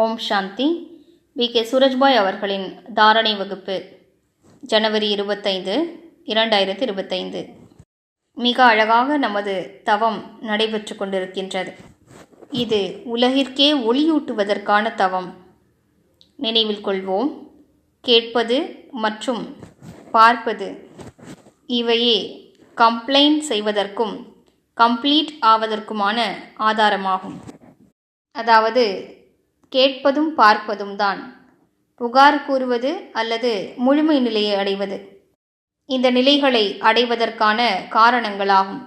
Om Shanti. We. K. Surajbhai அவர்களின் தாரணை வகுப்பு ஜனவரி இருபத்தைந்து இரண்டாயிரத்தி இருபத்தைந்து மிக அழகாக நமது தவம் நடைபெற்று கொண்டிருக்கின்றது. இது உலகிற்கே ஒளியூட்டுவதற்கான தவம். நினைவில் கொள்வோம். கேட்பது மற்றும் பார்ப்பது இவையே கம்ப்ளைண்ட் செய்வதற்கும் கம்ப்ளீட் ஆவதற்குமான ஆதாரமாகும். அதாவது கேட்பதும் பார்ப்பதும் தான் புகார் கூறுவது அல்லது முழுமை நிலையை அடைவது இந்த நிலைகளை அடைவதற்கான காரணங்களாகும்.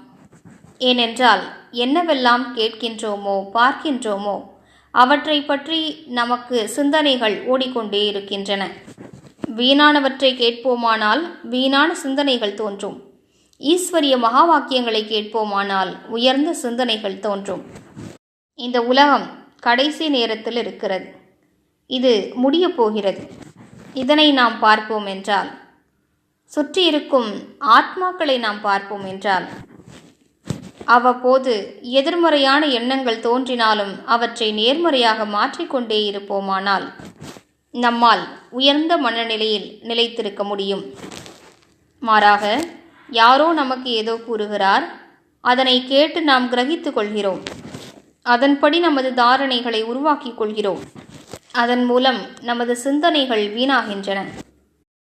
ஏனென்றால் என்னவெல்லாம் கேட்கின்றோமோ பார்க்கின்றோமோ அவற்றை பற்றி நமக்கு சிந்தனைகள் ஓடிக்கொண்டே இருக்கின்றன. வீணானவற்றை கேட்போமானால் வீணான சிந்தனைகள் தோன்றும். ஈஸ்வரிய மகா வாக்கியங்களை கேட்போமானால் உயர்ந்த சிந்தனைகள் தோன்றும். இந்த உலகம் கடைசி நேரத்தில் இருக்கிறது. இது முடிய போகிறது. இதனை நாம் பார்ப்போம் என்றால் சுற்றி இருக்கும் ஆத்மாக்களை நாம் பார்ப்போம் என்றால் அவ்வப்போது எதிர்மறையான எண்ணங்கள் தோன்றினாலும் அவற்றை நேர்மறையாக மாற்றிக்கொண்டே இருப்போமானால் நம்மால் உயர்ந்த மனநிலையில் நிலைத்திருக்க முடியும். மாறாக யாரோ நமக்கு ஏதோ கூறுகிறார் அதனை கேட்டு நாம் கிரகித்து கொள்கிறோம். அதன்படி நமது தாரணைகளை உருவாக்கிக் கொள்கிறோம். அதன் மூலம் நமது சிந்தனைகள் வீணாகின்றன.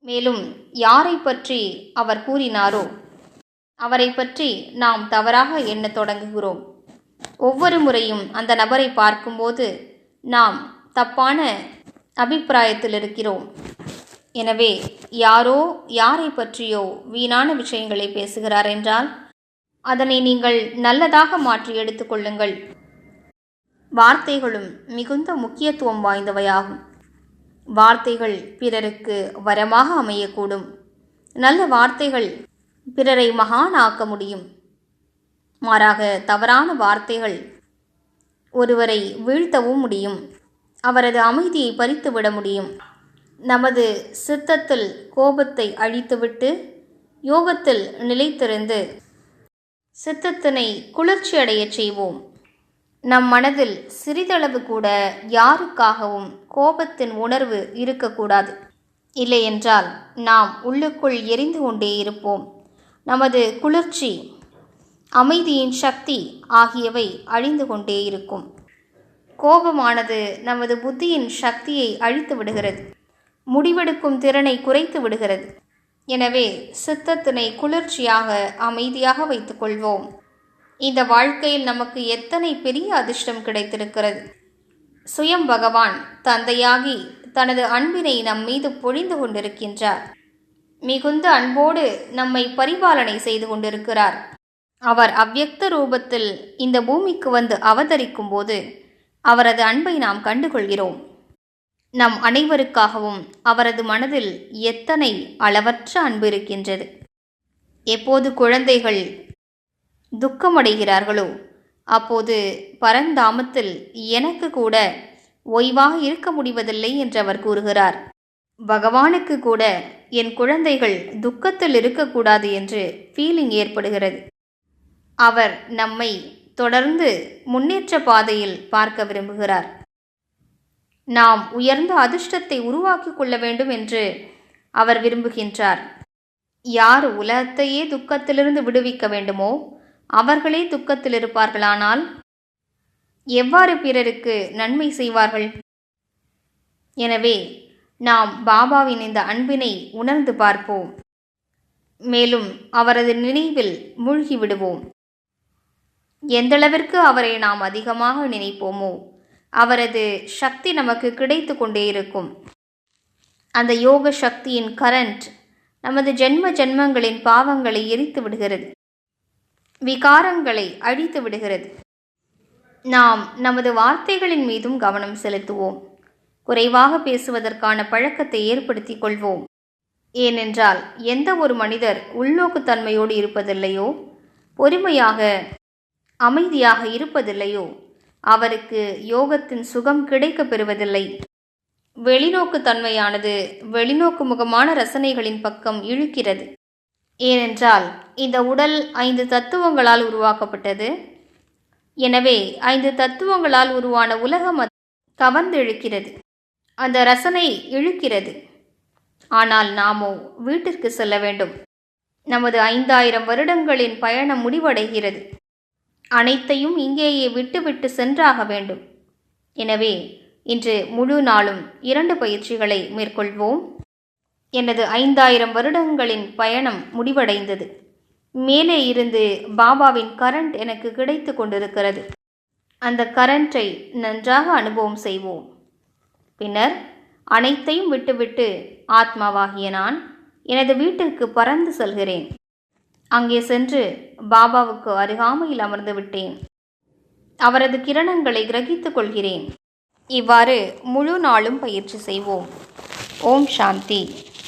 மேலும் யாரை பற்றி அவர் கூறினாரோ அவரை பற்றி நாம் தவறாக எண்ணத் தொடங்குகிறோம். ஒவ்வொரு முறையும் அந்த நபரை பார்க்கும்போது நாம் தப்பான அபிப்பிராயத்தில் இருக்கிறோம். எனவே யாரோ யாரை பற்றியோ வீணான விஷயங்களை பேசுகிறார் என்றால் அதனை நீங்கள் நல்லதாக மாற்றி எடுத்துக்கொள்ளுங்கள் வார்த்தைகளும் மிகுந்த முக்கியத்துவம் வாய்ந்தவையாகும். வார்த்தைகள் பிறருக்கு வரமாக அமையக்கூடும். நல்ல வார்த்தைகள் பிறரை மகான் ஆக்க முடியும். மாறாக தவறான வார்த்தைகள் ஒருவரை வீழ்த்தவும் முடியும். அவரது அமைதியை பறித்துவிட முடியும். நமது சித்தத்தில் கோபத்தை அழித்துவிட்டு யோகத்தில் நிலைத்திருந்து சித்தத்தினை குளிர்ச்சியடையச் செய்வோம். நம் மனதில் சிறிதளவு கூட யாருக்காகவும் கோபத்தின் உணர்வு இருக்கக்கூடாது. இல்லையென்றால் நாம் உள்ளுக்குள் எரிந்து கொண்டே இருப்போம். நமது குளிர்ச்சி அமைதியின் சக்தி ஆகியவை அழிந்து கொண்டே இருக்கும். கோபமானது நமது புத்தியின் சக்தியை அழித்து விடுகிறது. முடிவெடுக்கும் திறனை குறைத்து விடுகிறது. எனவே சித்தத்தினை குளிர்ச்சியாக அமைதியாக வைத்துக்கொள்வோம் இந்த வாழ்க்கையில் நமக்கு எத்தனை பெரிய அதிர்ஷ்டம் கிடைத்திருக்கிறது? சுயம் பகவான் தந்தையாகி தனது அன்பினை நம் மீது பொழிந்து கொண்டிருக்கின்றார். மிகுந்த அன்போடு நம்மை பரிபாலனை செய்து கொண்டிருக்கிறார். அவர் அவ்யக்த ரூபத்தில் இந்த பூமிக்கு வந்து அவதரிக்கும் போது அவரது அன்பை நாம் கண்டுகொள்கிறோம். நம் அனைவருக்காகவும் அவரது மனதில் எத்தனை அளவற்ற அன்பு இருக்கின்றது? எப்போது குழந்தைகள் துக்கமடைகிறார்களோ? அப்போது பரந்தாமத்தில் எனக்கு கூட ஓய்வாக இருக்க முடிவதில்லை என்று அவர் கூறுகிறார். பகவானுக்கு கூட என் குழந்தைகள் துக்கத்தில் இருக்கக்கூடாது என்று ஃபீலிங் ஏற்படுகிறது. அவர் நம்மை தொடர்ந்து முன்னேற்ற பாதையில் பார்க்க விரும்புகிறார். நாம் உயர்ந்த அதிர்ஷ்டத்தை உருவாக்கி கொள்ள வேண்டும் என்று அவர் விரும்புகின்றார். யார் உலகத்தையே துக்கத்திலிருந்து விடுவிக்க வேண்டுமோ அவர்களே துக்கத்தில் இருப்பார்களானால் எவ்வாறு பிறருக்கு நன்மை செய்வார்கள்? எனவே நாம் பாபாவின் இந்த அன்பினை உணர்ந்து பார்ப்போம். மேலும் அவரது நினைவில் மூழ்கி விடுவோம். எந்தளவிற்கு அவரை நாம் அதிகமாக நினைப்போமோ அவரது சக்தி நமக்கு கிடைத்து கொண்டே இருக்கும். அந்த யோக சக்தியின் கரண்ட் நமது ஜென்ம ஜென்மங்களின் பாவங்களை எரித்து விடுகிறது. விகாரங்களை அழித்து விடுகிறது. நாம் நமது வார்த்தைகளின் மீதும் கவனம் செலுத்துவோம். குறைவாக பேசுவதற்கான பழக்கத்தை ஏற்படுத்திக் கொள்வோம். ஏனென்றால் எந்த ஒரு மனிதர் உள்நோக்குத்தன்மையோடு இருப்பதில்லையோ பொறுமையாக அமைதியாக இருப்பதில்லையோ அவருக்கு யோகத்தின் சுகம் கிடைக்கப் பெறுவதில்லை. வெளிநோக்கு தன்மையானது வெளிநோக்கு முகமான ரசனைகளின் பக்கம் இழுக்கிறது. ஏனென்றால் இந்த உடல் ஐந்து தத்துவங்களால் உருவாக்கப்பட்டது. எனவே ஐந்து தத்துவங்களால் உருவான உலகம் கவர்ந்திழுக்கிறது. அந்த ரசனை இழுக்கிறது. ஆனால் நாமோ வீட்டிற்கு செல்ல வேண்டும். நமது ஐந்தாயிரம் வருடங்களின் பயணம் முடிவடைகிறது. அனைத்தையும் இங்கேயே விட்டுவிட்டு சென்றாக வேண்டும். எனவே இன்று முழு நாளும் இரண்டு பயிற்சிகளை மேற்கொள்வோம். எனது ஐந்தாயிரம் வருடங்களின் பயணம் முடிவடைந்தது. மேலே இருந்து பாபாவின் கரண்ட் எனக்கு கிடைத்து கொண்டிருக்கிறது. அந்த கரண்ட்டை நன்றாக அனுபவம் செய்வோம். பின்னர் அனைத்தையும் விட்டுவிட்டு ஆத்மாவாகிய நான் எனது வீட்டிற்கு பறந்து செல்கிறேன். அங்கே சென்று பாபாவுக்கு அருகாமையில் அமர்ந்து விட்டேன். அவரது கிரணங்களை கிரகித்துக் கொள்கிறேன். இவ்வாறு முழு நாளும் பயிற்சி செய்வோம். ஓம் சாந்தி.